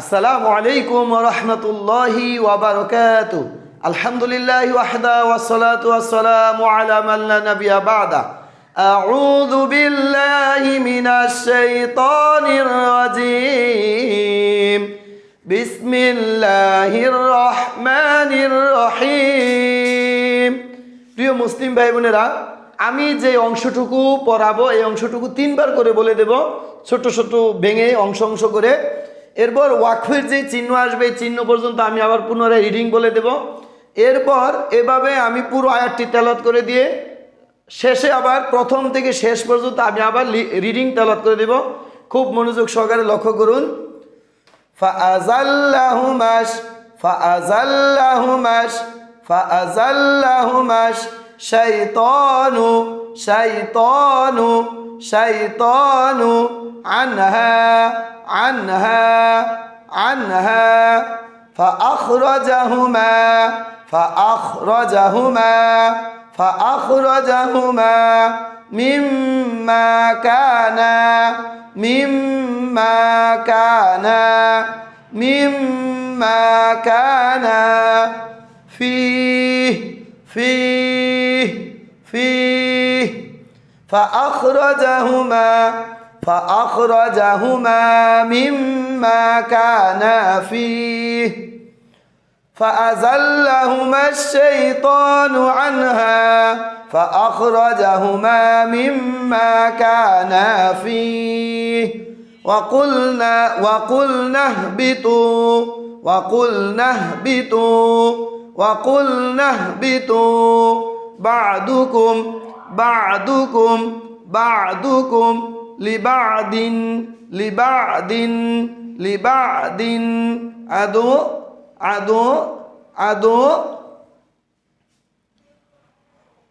আসসালামু আলাইকুম রহমতুল্লাহি ওয়াবারকাত আলহামদুলিল্লাহ ওয়াহদা ওয়াসসালাতু ওয়াসসালামু আলা মান লা নাবিয়্যা বাদা। আউযু বিল্লাহি মিনাশ শাইতানির রাজিম। বিসমিল্লাহির রহমানির রহিম। প্রিয় মুসলিম ভাই বোনেরা আমি যে অংশটুকু পড়াবো, এই অংশটুকু তিনবার করে বলে দেব। ছোট ছোট ভেঙে অংশ অংশ করে এরপর ওয়াকফের যে চিহ্ন আসবে, এই চিহ্ন পর্যন্ত আমি আবার পুনরায় রিডিং বলে দেব। এরপর এভাবে আমি পুরো আয়াতটি তেলত করে দিয়ে শেষে আবার প্রথম থেকে শেষ পর্যন্ত আমি আবার রিডিং তেলত করে দেব। খুব মনোযোগ সহকারে লক্ষ্য করুন। ফাআজাল্লাহুমাস ফাআজাল্লাহুমাস ফাআজাল্লাহুমাস শাইতানু شيطان شيطان عنها عنها عنها فأخرجهما فأخرجهما فأخرجهما مما كان مما كان مما كان فيه فيه فيه فأخرجهما فأخرجهما مما كان فيه فأزلهما الشيطان عنها فأخرجهما مما كان فيه وقلنا وقلنا اهبطوا وقلنا اهبطوا وقلنا اهبطوا بعضكم بعضكم بعضكم لبعض لبعض لبعض عدو عدو عدو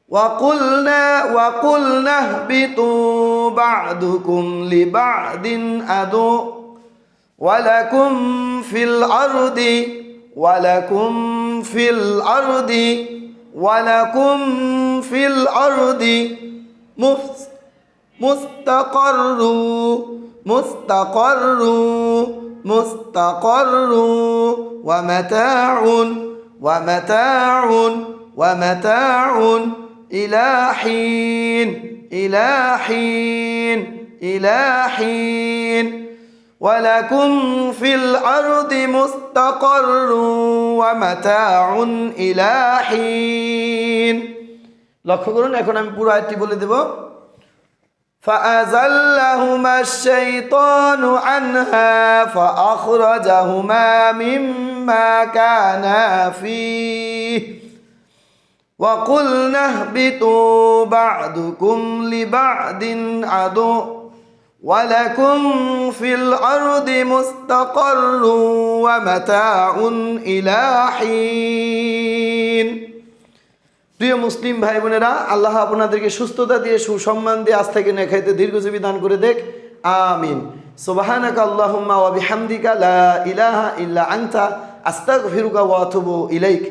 وقلنا وقلنا اهبطوا بعضكم لبعض عدو ولكم في الأرض ولكم في الأرض ولكم في الأرض مستقر مستقر مستقر ومتاع ومتاع ومتاع إلى حين إلى حين إلى حين ولكم في الأرض مستقر ومتاع إلى حين লক্ষ্য করুন এখন আমি পুরো আয়টি বলে দেব فأزلهما الشيطان عنها فأخرجهما مما كانا فيه وقلنا اهبطوا بعضكم لبعض عدو ولكم في الأرض مستقر ومتاع إلى حين প্রিয় মুসলিম ভাই বোনেরা আল্লাহ আপনাদেরকে সুস্থতা দিয়ে সুসম্মান দিয়ে আজ থেকে নেখাইতে দীর্ঘজীবী দান করে দেখ আমিন সুবাহানাকা আল্লাহুম্মা ওয়া বিহামদিকা লা ইলাহা ইল্লা আনতা আস্তাগফিরুকা ওয়া আতুবু ইলাইক